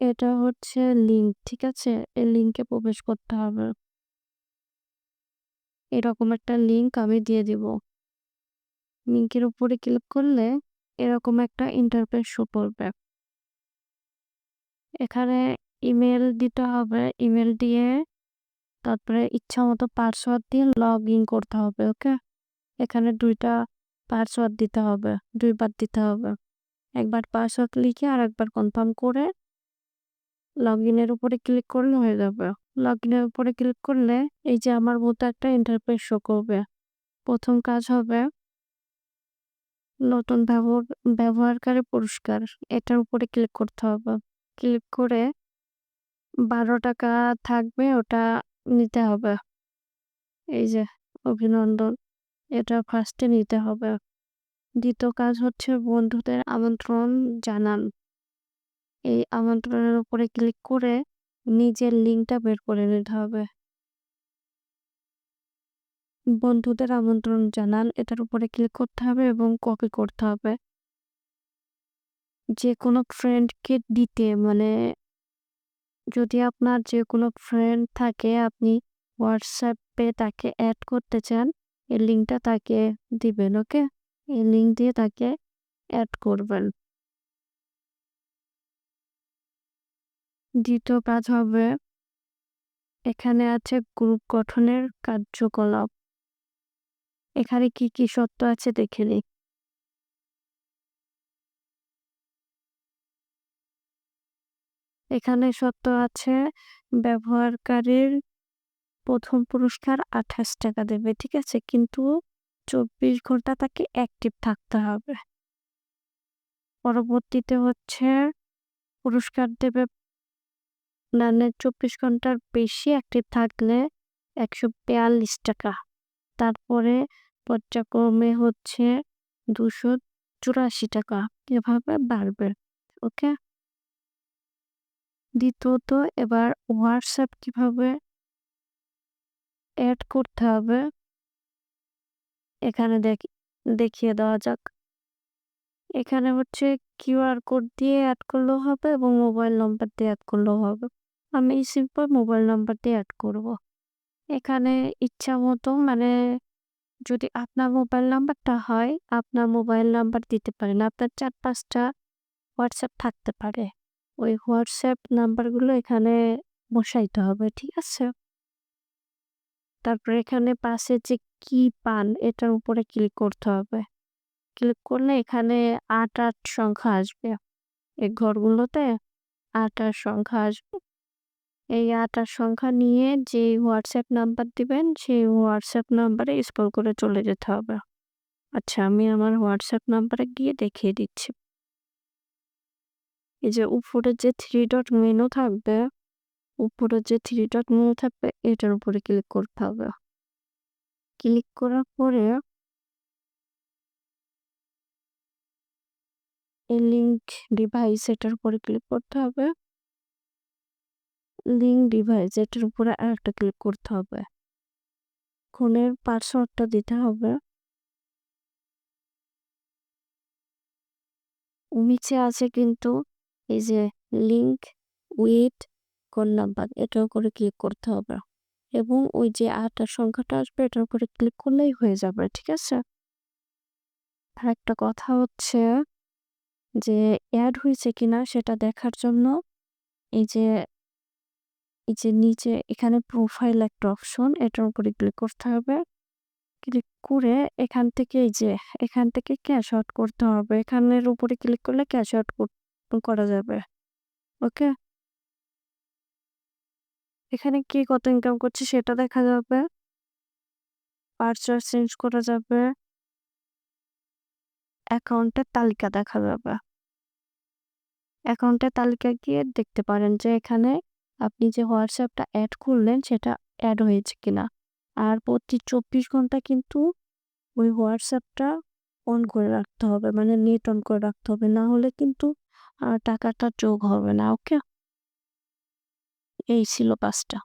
এটা হচ্ছে লিঙ্ক, ঠিক আছে? এই লিঙ্কে প্রবেশ করতে হবে। এরকম একটা লিঙ্ক আমি দিয়ে দিব। লিঙ্কের উপরে ক্লিক করলে এরকম একটা ইন্টারফেস শো করবে। এখানে ইমেল দিতে হবে। ইমেল দিয়ে তারপরে ইচ্ছা মতো পাসওয়ার্ড দিয়ে লগ ইন করতে হবে, ওকে? এখানে দুইটা পাসওয়ার্ড দিতে হবে। দুইবার দিতে হবে। একবার পাসওয়ার্ড লিখে আর একবার কনফার্ম করে লগ ইনের উপরে ক্লিক করলে হয়ে যাবে। লগ ইনের উপরে ক্লিক করলে এই যে আমার মতো একটা ইন্টারফেস শো করবে। প্রথম কাজ হবে নতুন ব্যবহার, ব্যবহারকারী পুরস্কার, এটার উপরে ক্লিক করতে হবে। ক্লিক করে বারো টাকা থাকবে, ওটা নিতে হবে। এই যে অভিনন্দন, এটা ফার্স্টে নিতে হবে। দ্বিতীয় কাজ হচ্ছে বন্ধুদের আমন্ত্রণ জানান। এই আমন্ত্রণের উপরে ক্লিক করে নিজের লিঙ্কটা বের করে নিতে হবে। বন্ধুদের আমন্ত্রণ জানান, এটার উপরে ক্লিক করতে হবে এবং কপি করতে হবে। যে কোনো ফ্রেন্ডকে দিতে মানে যদি আপনার যে কোনো ফ্রেন্ড থাকে, আপনি হোয়াটসঅ্যাপে তাকে অ্যাড করতে চান, এই লিঙ্কটা তাকে দিবেন ওকে এই লিঙ্ক দিয়ে তাকে অ্যাড করবেন দ্বিতীয় কাজ হবে এখানে আছে গ্রুপ গঠনের কার্যকলাপ। এখানে কি কি সত্য আছে দেখে নিই। এখানে সত্য আছে ব্যবহারকারীর প্রথম পুরস্কার আঠাশ টাকা দেবে, ঠিক আছে? কিন্তু চব্বিশ ঘণ্টা তাকে অ্যাক্টিভ থাকতে হবে। পরবর্তীতে হচ্ছে পুরস্কার দেবে মানে চব্বিশ ঘণ্টার বেশি অ্যাক্টিভ থাকলে একশো বিয়াল্লিশ টাকা। তারপরে পর্যায়ক্রমে হচ্ছে দুশো চুরাশি টাকা। এভাবে বাড়বে। ওকে? দ্বিতীয়ত এবার হোয়াটসঅ্যাপ কীভাবে অ্যাড করতে হবে? এখানে দেখি দেখিয়ে দেওয়া যাক। এখানে হচ্ছে কিউআর কোড দিয়ে অ্যাড করলেও হবে এবং মোবাইল নম্বর দিয়ে অ্যাড করলেও হবে। আমি সিম্পল মোবাইল নাম্বার দিয়ে অ্যাড করব। এখানে ইচ্ছা মতো মানে যদি আপনার মোবাইল নাম্বারটা হয়, আপনার মোবাইল নাম্বার দিতে পারেন। আপনার চার পাঁচটা হোয়াটসঅ্যাপ থাকতে পারে। ওই হোয়াটসঅ্যাপ নাম্বারগুলো এখানে বসাইতে হবে, ঠিক আছে? তারপর এখানে পাশে যে কি পান, এটার উপরে ক্লিক করতে হবে। ক্লিক করলে এখানে আট আট সংখ্যা আসবে। এই ঘরগুলোতে আট আট সংখ্যা আসবে। এই আট আট সংখ্যা নিয়ে যে হোয়াটসঅ্যাপ নাম্বার দিবেন, সেই হোয়াটসঅ্যাপ নাম্বারে স্কল করে চলে যেতে হবে। আচ্ছা আমি আমার হোয়াটসঅ্যাপ নাম্বারে গিয়ে দেখিয়ে দিচ্ছি। এই যে উপরে যে থ্রি ডট মেনু থাকবে, উপরে যে থ্রি ডট মেনু থাকবে, এটার উপরে ক্লিক করতে হবে। ক্লিক করার পরে এই লিঙ্ক ডিভাইস এটার উপরে ক্লিক করতে হবে। লিঙ্ক ডিভাইস এটার উপরে আর একটা ক্লিক করতে হবে। ফোনের পাসওয়ার্ডটা দিতে হবে। নিচে আছে কিন্তু এই যে লিঙ্ক উইথ ফোন নাম্বার, এটার উপরে ক্লিক করতে হবে। এবং ওই যে আটটা সংখ্যাটা আসবে, এটার উপরে ক্লিক করলেই হয়ে যাবে, ঠিক আছে? আর একটা কথা হচ্ছে যে অ্যাড হয়েছে কিনা সেটা দেখার জন্য এই যে এই যে নিচে এখানে প্রোফাইল একটা অপশন এটার উপরে ক্লিক করতে হবে। ক্লিক করে এখান থেকে এই যে, এখান থেকে ক্যাশ আউট করতে হবে। এখানের উপরে ক্লিক করলে ক্যাশ আউট করা যাবে। ওকে এখানে কে কত ইনকাম করছে সেটা দেখা যাবে। পার্চার চেঞ্জ করা যাবে। অ্যাকাউন্টের তালিকা দেখা যাবে। অ্যাকাউন্টের তালিকা গিয়ে দেখতে পারেন যে এখানে আপনি যে হোয়াটসঅ্যাপটা অ্যাড করলেন, সেটা অ্যাড হয়েছে কিনা? আর প্রতি চব্বিশ ঘণ্টা কিন্তু ওই হোয়াটসঅ্যাপটা অন করে রাখতে হবে মানে নেট অন করে রাখতে হবে, না হলে কিন্তু টাকাটা যোগ হবে না ওকে এই ছিল কাজটা।